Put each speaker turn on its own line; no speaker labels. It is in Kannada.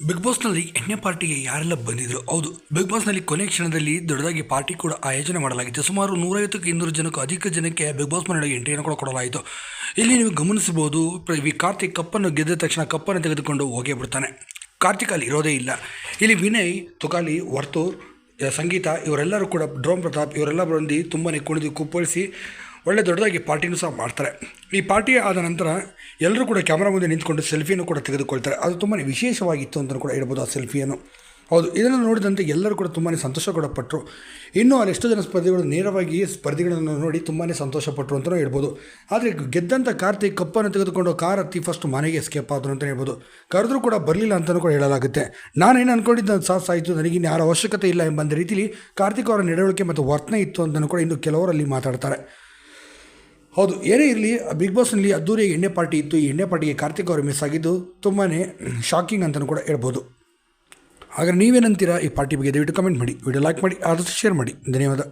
ಬಿಗ್ ಬಾಸ್ನಲ್ಲಿ ಎಣ್ಣೆ ಪಾರ್ಟಿಗೆ ಯಾರೆಲ್ಲ ಬಂದಿದ್ರು? ಹೌದು ಬಿಗ್ ಬಾಸ್ನಲ್ಲಿ ಕೊನೆ ಕ್ಷಣದಲ್ಲಿ ದೊಡ್ಡದಾಗಿ ಪಾರ್ಟಿ ಕೂಡ ಆಯೋಜನೆ ಮಾಡಲಾಗಿತ್ತು. ಸುಮಾರು ನೂರೈವತ್ತಕ್ಕೆ ಇನ್ನೂರು ಜನಕ್ಕೂ ಅಧಿಕ ಜನಕ್ಕೆ ಬಿಗ್ ಬಾಸ್ ಮನೆಯೊಳಗೆ ಎಂಟ್ರಿಯನ್ನು ಕೂಡ ಕೊಡಲಾಯಿತು. ಇಲ್ಲಿ ನೀವು ಗಮನಿಸಬಹುದು ಕಾರ್ತಿಕ್ ಕಪ್ಪನ್ನು ಗೆದ್ದ ತಕ್ಷಣ ಕಪ್ಪನ್ನು ತೆಗೆದುಕೊಂಡು ಹೋಗೇ ಬಿಡ್ತಾನೆ. ಕಾರ್ತಿಕ್ ಅಲ್ಲಿ ಇರೋದೇ ಇಲ್ಲ. ಇಲ್ಲಿ ವಿನಯ್, ತುಕಾಲಿ, ವರ್ತೂರ್, ಸಂಗೀತ, ಇವರೆಲ್ಲರೂ ಕೂಡ ಡ್ರೋಮ್ ಪ್ರತಾಪ್, ಇವರೆಲ್ಲ ಬಂದು ತುಂಬಾ ಕುಣಿದು ಕುಪ್ಪಳಿಸಿ ಒಳ್ಳೆ ದೊಡ್ಡದಾಗಿ ಪಾರ್ಟಿನೂ ಸಹ ಮಾಡ್ತಾರೆ. ಈ ಪಾರ್ಟಿ ಆದ ನಂತರ ಎಲ್ಲರೂ ಕೂಡ ಕ್ಯಾಮ್ರಾ ಮುಂದೆ ನಿಂತ್ಕೊಂಡು ಸೆಲ್ಫಿಯನ್ನು ಕೂಡ ತೆಗೆದುಕೊಳ್ತಾರೆ. ಅದು ತುಂಬಾ ವಿಶೇಷವಾಗಿತ್ತು ಅಂತಲೂ ಕೂಡ ಹೇಳ್ಬೋದು ಆ ಸೆಲ್ಫಿಯನ್ನು. ಹೌದು, ಇದನ್ನು ನೋಡಿದಂತೆ ಎಲ್ಲರೂ ಕೂಡ ತುಂಬಾ ಸಂತೋಷ ಕೂಡ ಪಟ್ಟರು ಇನ್ನೂ ಅಲ್ಲಿ ಎಷ್ಟೋ ಜನ ಸ್ಪರ್ಧಿಗಳು ನೇರವಾಗಿ ಸ್ಪರ್ಧಿಗಳನ್ನು ನೋಡಿ ತುಂಬಾ ಸಂತೋಷಪಟ್ಟರು ಅಂತಲೂ ಹೇಳ್ಬೋದು. ಆದರೆ ಗೆದ್ದಂಥ ಕಾರ್ತಿಕ್ ಕಪ್ಪನ್ನು ತೆಗೆದುಕೊಂಡು ಕಾರ್ ಹತ್ತಿ ಫಸ್ಟ್ ಮನೆಗೆ ಎಸ್ಕೇಪ್ ಆದರು ಅಂತಲೇ ಹೇಳ್ಬೋದು. ಕರೆದ್ರೂ ಕೂಡ ಬರಲಿಲ್ಲ ಅಂತಲೂ ಕೂಡ ಹೇಳಲಾಗುತ್ತೆ. ನಾನೇನು ಅಂದ್ಕೊಂಡಿದ್ದ ಸಾಹಸ ಆಯಿತು ನನಗಿನ್ನು ಯಾರ ಅವಶ್ಯಕತೆ ಇಲ್ಲ ಎಂಬ ರೀತಿಲಿ ಕಾರ್ತಿಕ್ ಅವರ ನಡವಳಿಕೆ ಮತ್ತು ವರ್ತನೆ ಇತ್ತು ಅಂತಲೂ ಕೂಡ ಇನ್ನು ಕೆಲವರಲ್ಲಿ ಮಾತಾಡ್ತಾರೆ. ಹೌದು, ಏನೇ ಇರಲಿ ಬಿಗ್ ಬಾಸ್ನಲ್ಲಿ ಅದ್ದೂರಿ ಎಣ್ಣೆ ಪಾರ್ಟಿ ಇತ್ತು. ಈ ಎಣ್ಣೆ ಪಾರ್ಟಿಗೆ ಕಾರ್ತಿಕ್ ಅವರು ಮಿಸ್ ಆಗಿದ್ದು ತುಂಬಾ ಶಾಕಿಂಗ್ ಅಂತಲೂ ಕೂಡ ಹೇಳ್ಬೋದು. ಹಾಗಾದ್ರೆ ನೀವೇನಂತೀರಾ ಈ ಪಾರ್ಟಿ ಬಗ್ಗೆ? ದಯವಿಟ್ಟು ಕಮೆಂಟ್ ಮಾಡಿ. ವಿಡಿಯೋ ಲೈಕ್ ಮಾಡಿ, ಆದಷ್ಟು ಶೇರ್ ಮಾಡಿ. ಧನ್ಯವಾದ.